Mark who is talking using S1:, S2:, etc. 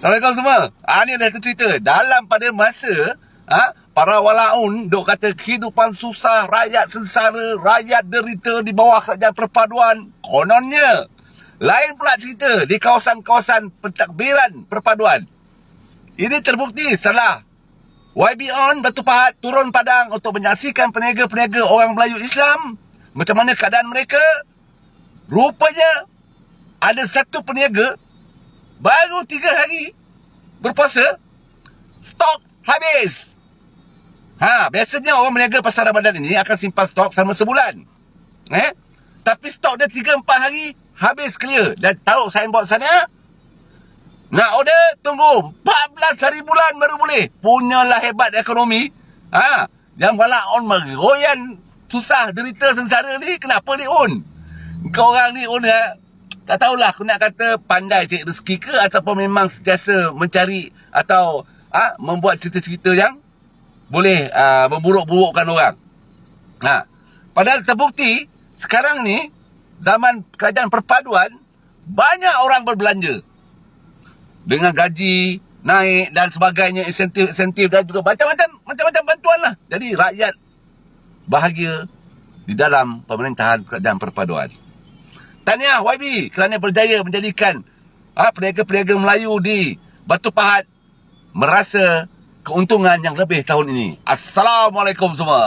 S1: Assalamualaikum semua. Ah ni ada satu cerita. Dalam pada masa ah para walaun dok kata kehidupan susah, rakyat sengsara, rakyat derita di bawah kerajaan perpaduan. Kononnya lain pula cerita di kawasan-kawasan pentadbiran perpaduan. Ini terbukti setelah YB On Batu Pahat turun padang untuk menyaksikan peniaga-peniaga orang Melayu Islam. Macam mana keadaan mereka? Rupanya ada satu peniaga baru tiga hari berpuasa, stok habis. Ha, biasanya orang meniaga pasar Ramadan ini akan simpan stok selama sebulan. Eh? Tapi stok dia tiga empat hari habis clear. Dan taruh signboard sana. Nak order, tunggu. 14 hari bulan baru boleh. Punyalah hebat ekonomi. Ha, yang wala on meroyan susah derita sengsara ni kenapa ni on? Kau orang ni on ya. Tak tahulah aku nak kata pandai cari rezeki ke ataupun memang sentiasa mencari atau ha, membuat cerita-cerita yang boleh uh, memburuk-burukkan orang. Ha. Padahal terbukti sekarang ni zaman kerajaan perpaduan banyak orang berbelanja. Dengan gaji naik dan sebagainya insentif-insentif dan juga macam-macam macam-macam bantuan lah. Jadi rakyat bahagia di dalam pemerintahan kerajaan perpaduan. Tahniah YB kerana berjaya menjadikan ha, peniaga-peniaga Melayu di Batu Pahat merasa keuntungan yang lebih tahun ini. Assalamualaikum semua.